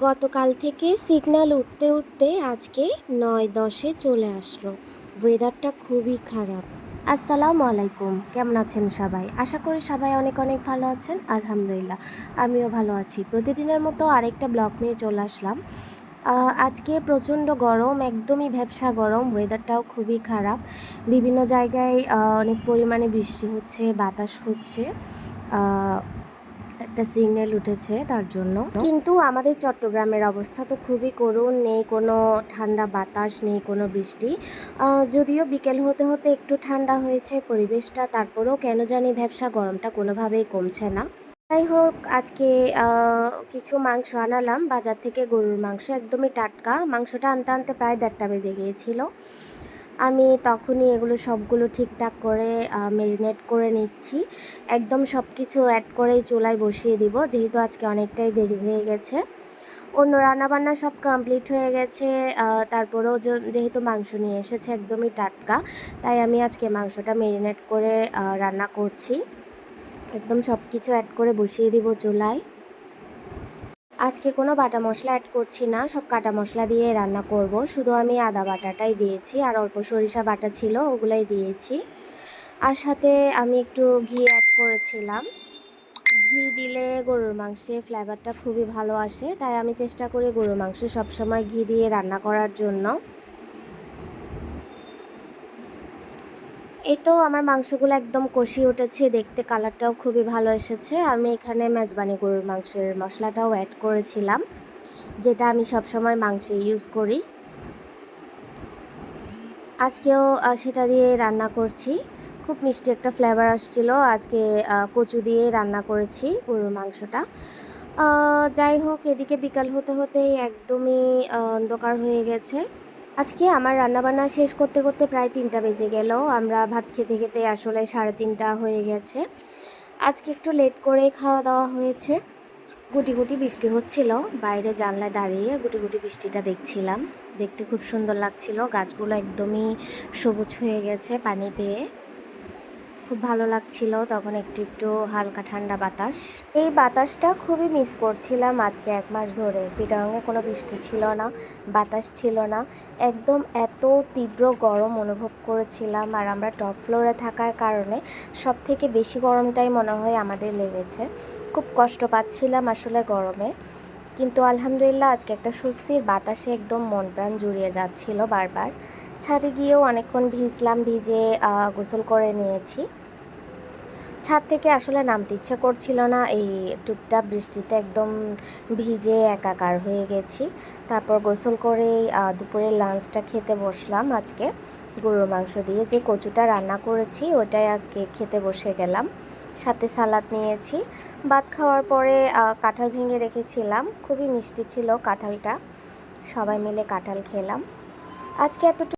গতকাল থেকে সিগন্যাল উঠতে উঠতে আজকে নয় দশে চলে আসলো। ওয়েদারটা খুবই খারাপ। আসসালামু আলাইকুম। কেমন আছেন সবাই? আশা করি সবাই অনেক অনেক ভালো আছেন। আলহামদুলিল্লাহ, আমিও ভালো আছি। প্রতিদিনের মতো আরেকটা ব্লগ নিয়ে চলে আসলাম। আজকে প্রচণ্ড গরম, একদমই ভ্যাবসা গরম। ওয়েদারটাও খুবই খারাপ। বিভিন্ন জায়গায় অনেক পরিমাণে বৃষ্টি হচ্ছে, বাতাস হচ্ছে। একটা সিগন্যাল উঠেছে তার জন্য। কিন্তু আমাদের চট্টগ্রামের অবস্থা তো খুবই করুণ, নেই কোনো ঠান্ডা বাতাস, নেই কোনো বৃষ্টি। যদিও বিকেল হতে হতে একটু ঠান্ডা হয়েছে পরিবেশটা, তারপরেও কেন জানি ভ্যাবসা গরমটা কোনোভাবেই কমছে না। যাই হোক, আজকে কিছু মাংস আনালাম, বাজার থেকে গরুর মাংস একদমই টাটকা। মাংসটা আনতে আনতে প্রায় দেড়টা বেজে গিয়েছিল। আমি তখনই এগুলো সবগুলো ঠিকঠাক করে মেরিনেট করে নিচ্ছি। একদম সব কিছু অ্যাড করেই চুলায় বসিয়ে দিব, যেহেতু আজকে অনেকটাই দেরি হয়ে গেছে। অন্য রান্নাবান্না সব কমপ্লিট হয়ে গেছে তারপরেও যেহেতু মাংস নিয়ে এসেছে একদমই টাটকা, তাই আমি আজকে মাংসটা মেরিনেট করে রান্না করছি। একদম সব কিছু অ্যাড করে বসিয়ে দিব চুলায়। আজকে কোনো বাটা মশলা অ্যাড করছি না, সব কাটা মশলা দিয়ে রান্না করব। শুধু আমি আদা বাটাটাই দিয়েছি আর অল্প সরিষা বাটা ছিল, ওগুলাই দিয়েছি। আর সাথে আমি একটু ঘি অ্যাড করেছিলাম। ঘি দিলে গরুর মাংসের ফ্লেভারটা খুবই ভালো আসে, তাই আমি চেষ্টা করি গরুর মাংস সবসময় ঘি দিয়ে রান্না করার জন্য। এই তো আমার মাংসগুলো একদম কষিয়ে উঠেছে, দেখতে কালারটাও খুবই ভালো এসেছে। আমি এখানে মেজবানি গরুর মাংসের মশলাটাও অ্যাড করেছিলাম, যেটা আমি সবসময় মাংসে ইউজ করি। আজকেও সেটা দিয়ে রান্না করছি। খুব মিষ্টি একটা ফ্লেভার আসছিল। আজকে কচু দিয়ে রান্না করেছি গরুর মাংসটা। যাই হোক, এদিকে বিকাল হতে হতেই একদমই অন্ধকার হয়ে গেছে। আজকে আমার রান্নাবান্না শেষ করতে করতে প্রায় তিনটা বেজে গেল। আমরা ভাত খেতে খেতে আসলে সাড়ে তিনটা হয়ে গেছে। আজকে একটু লেট করে খাওয়া দাওয়া হয়েছে। গুটি গুটি বৃষ্টি হচ্ছিল। বাইরে জানলায় দাঁড়িয়ে গুটি গুটি বৃষ্টিটা দেখছিলাম। দেখতে খুব সুন্দর লাগছিল। গাছগুলো একদমই সবুজ হয়ে গেছে পানি পেয়ে। খুব ভালো লাগছিল তখন একটু একটু হালকা ঠান্ডা বাতাস। এই বাতাসটা খুবই মিস করছিলাম আজকে এক মাস ধরে। চিটাগাংয়ে কোনো বৃষ্টি ছিল না, বাতাস ছিল না। একদম এত তীব্র গরম অনুভব করেছিলাম আর আমরা টপ ফ্লোরে থাকার কারণে সব থেকে বেশি গরমটাই মনে হয় আমাদের লেগেছে। খুব কষ্ট পাচ্ছিলাম আসলে গরমে। কিন্তু আলহামদুলিল্লাহ আজকে একটা স্বস্তির বাতাসে একদম মন প্রাণ জুড়িয়ে যাচ্ছিল বারবার। ছাদে গিয়েও অনেকক্ষণ ভিজলাম, ভিজে গোসল করে নিয়েছি। ছাদ থেকে আসলে নামতে ইচ্ছে করছিল না। এই টুপটাপ বৃষ্টিতে একদম ভিজে একাকার হয়ে গেছি। তারপর গোসল করে দুপুরের লাঞ্চটা খেতে বসলাম আজকে। গরুর মাংস দিয়ে যে কচুটা রান্না করেছি, ওটাই আজকে খেতে বসে গেলাম। সাথে সালাদ নিয়েছি। ভাত খাওয়ার পরে কাঁঠাল ভেঙে রেখেছিলাম। খুবই মিষ্টি ছিল কাঁঠালটা। সবাই মিলে কাঁঠাল খেলাম। আজকে এতটুকু